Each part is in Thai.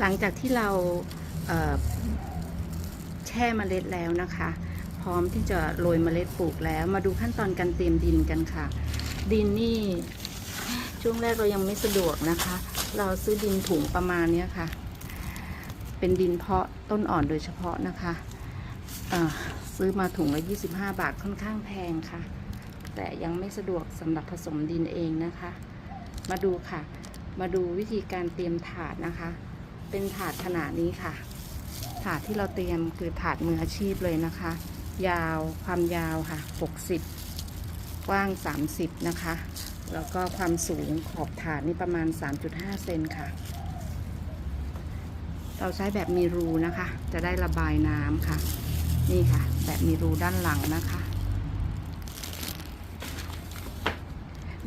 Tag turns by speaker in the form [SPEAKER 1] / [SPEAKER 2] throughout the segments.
[SPEAKER 1] หลังจากที่เราเแช่เมล็ดแล้วนะคะ พร้อมที่จะโรยเมล็ดปลูกแล้ว มาดูขั้นตอนการเตรียมดินกันค่ะ ดินนี่ช่วงแรกเรายังไม่สะดวกนะคะ เราซื้อดินถุงประมาณนี้ค่ะ เป็นดินเพาะต้นอ่อนโดยเฉพาะนะคะซื้อมาถุงละ 25 บาทค่อนข้างแพงค่ะ แต่ยังไม่สะดวกสำหรับผสมดินเองนะคะ มาดูค่ะ มาดูวิธีการเตรียมถาดนะคะ เป็นถาดขนาดนี้ค่ะ ถาดที่เราเตรียมคือถาดมืออาชีพเลยนะคะ ยาวความยาวค่ะ 60 กว้าง 30 นะคะ แล้วก็ความสูงขอบถาดนี่ประมาณ 3.5 เซนค่ะ เราใช้แบบมีรูนะคะ จะได้ระบายน้ำค่ะ นี่ค่ะ แบบมีรูด้านหลังนะคะ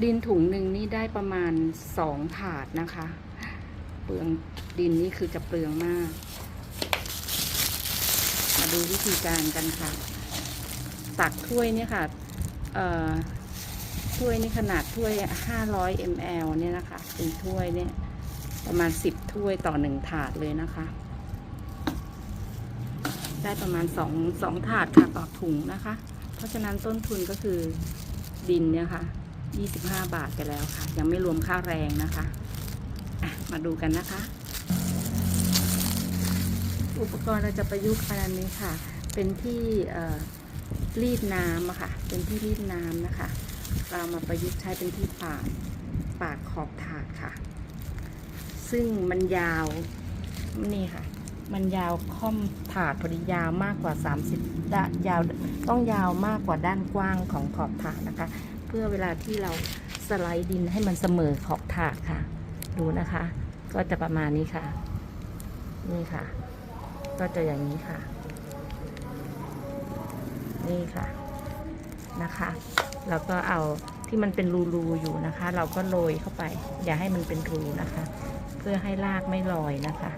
[SPEAKER 1] ดินถุงหนึ่งนี่ได้ประมาณสองถาดนะคะ เปลืองดินนี่คือจะเปลืองมาก มาดูวิธีการกันค่ะ ตักถ้วยเนี่ยค่ะถ้วยนี่ขนาดถ้วย 500 ml เนี่ยนะคะ เป็นถ้วยเนี่ย ประมาณ 10 ถ้วยต่อหนึ่งถาดเลยนะคะ ได้ประมาณ 2 2 ถาดค่ะต่อถุงนะคะ เพราะฉะนั้นต้นทุนก็คือดินเนี่ยค่ะ 25 บาทไปแล้วค่ะ ยังไม่รวมค่าแรงนะคะ มาดูกันนะคะ อุปกรณ์เราจะประยุกต์อันนี้ค่ะ เป็นที่รีดน้ำค่ะ เป็นที่รีดน้ำนะคะ เรามาประยุกต์ใช้เป็นที่ปากปากขอบถาดค่ะ ซึ่งมันยาวนี่ค่ะ มันยาวค่อมถาดพอดียาวมากกว่า 30ด้านยาวต้องยาวมากกว่าด้านกว้างของขอบถาดนะคะ เพื่อเวลาที่เราสไลด์ดินให้มันเสมอขอบถาดค่ะ ดูนะคะ ก็จะประมาณนี้ค่ะ นี่ค่ะ ก็จะอย่างนี้ค่ะ นี่ค่ะนะคะ แล้วก็เอาที่มันเป็นรูๆอยู่นะคะ เราก็โรยเข้าไป อย่าให้มันเป็นรูนะคะ เพื่อให้รากไม่ลอยนะคะ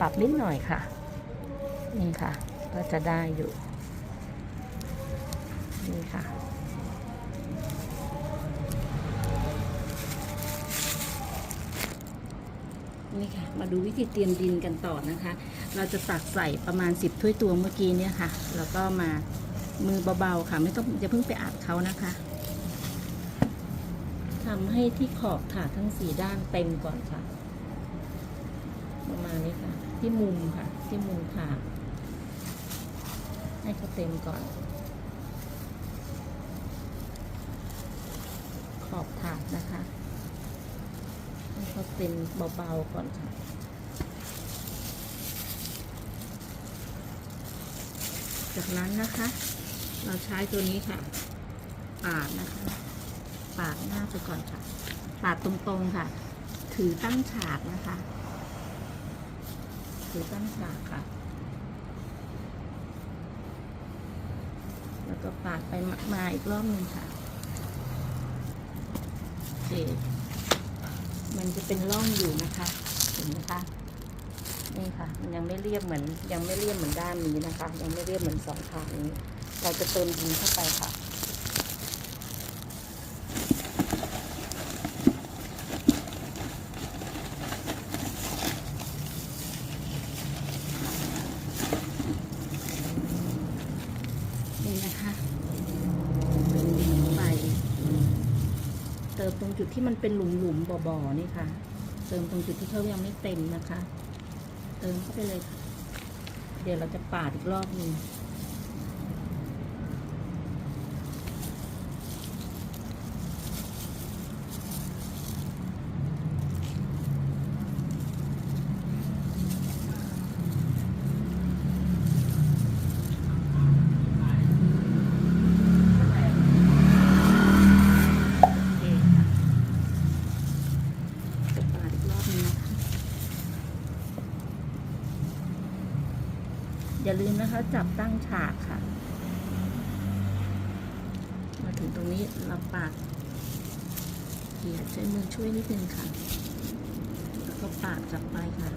[SPEAKER 1] ปรับนิดหน่อยค่ะ นี่ค่ะ ก็จะได้อยู่ นี่ค่ะ นี่ค่ะ มาดูวิธีเตรียมดินกันต่อนะคะ เราจะตักใส่ประมาณ 10 ถ้วยตวงเมื่อกี้เนี่ยค่ะ แล้วก็มามือเบาๆค่ะ ไม่ต้องอย่าเพิ่งไปอัดเขานะคะทำให้ที่ขอบถาทั้งสี่ด้านเต็มก่อนค่ะ ประมาณนี้ค่ะ ที่มุมค่ะ ที่มุมถาดให้เขาเต็มก่อน ขอบถาดนะคะ ให้เขาเต็มเบาๆก่อนค่ะจากนั้นนะคะ เราใช้ตัวนี้ค่ะ ปาดนะคะ ปาดหน้าไปก่อนค่ะ ปาดตรงๆค่ะ ถือตั้งฉากนะคะ ถือตั้งฉากค่ะ แล้วก็ปาดไปมามาอีกรอบหนึ่งค่ะโอเค มันจะเป็นร่องอยู่นะคะเห็นไหมคะนี่ค่ะ มันยังไม่เรียบเหมือน ยังไม่เรียบเหมือนด้านนี้นะคะ ยังไม่เรียบเหมือนสองทางนี้ เราจะเติมดินเข้าไปค่ะ นี่นะคะเติมดินเข้าไป เติมตรงจุดที่มันเป็นหลุมๆบ่อๆนี่ค่ะ เติมตรงจุดที่เขายังไม่เต็มนะคะ เติมเข้าไปเลยค่ะ เดี๋ยวเราจะปาดอีกรอบหนึ่งโอเคค่ะจะปาดอีกรอบหนึงนะคะ อย่าลืมนะคะ จับตั้งฉากค่ะ มาถึงตรงนี้เราปาดเขี่ยใช้มือช่วยนิดนึงค่ะ แล้วก็ปาดกลับไปค่ะ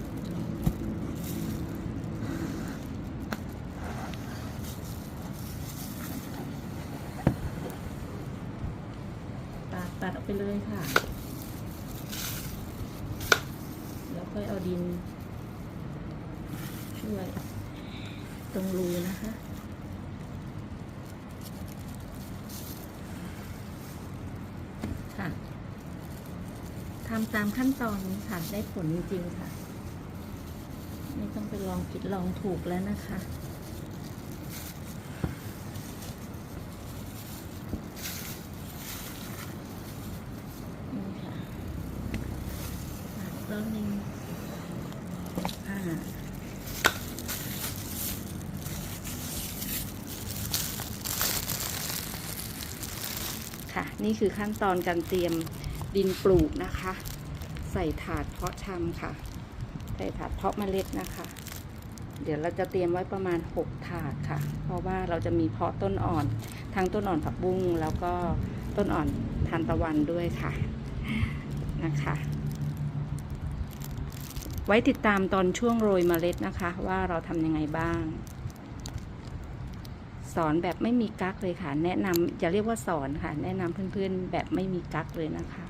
[SPEAKER 1] ปาดปาดออกไปเลยค่ะ แล้วค่อยเอาดินด้วย ตรงรูนะคะ ค่ะทำตามขั้นตอนค่ะ ได้ผลจริงๆค่ะไม่ต้องไปลองผิดลองถูกแล้วนะคะนี่ค่ะรอบนึงอ่า ค่ะ นี่คือขั้นตอนการเตรียมดินปลูกนะคะ ใส่ถาดเพาะชำค่ะ ใส่ถาดเพาะเมล็ดนะคะ เดี๋ยวเราจะเตรียมไว้ประมาณ 6 ถาดค่ะ เพราะว่าเราจะมีเพาะต้นอ่อน ทั้งต้นอ่อนผักบุ้งแล้วก็ต้นอ่อนทานตะวันด้วยค่ะนะคะ ไว้ติดตามตอนช่วงโรยเมล็ดนะคะ ว่าเราทำยังไงบ้าง อนแบบไม่มีกั๊กเลยค่ะ แนะนำอย่าเรียกว่าสอนค่ะ แนะนำเพื่อนๆแบบไม่มีกั๊กเลยนะคะ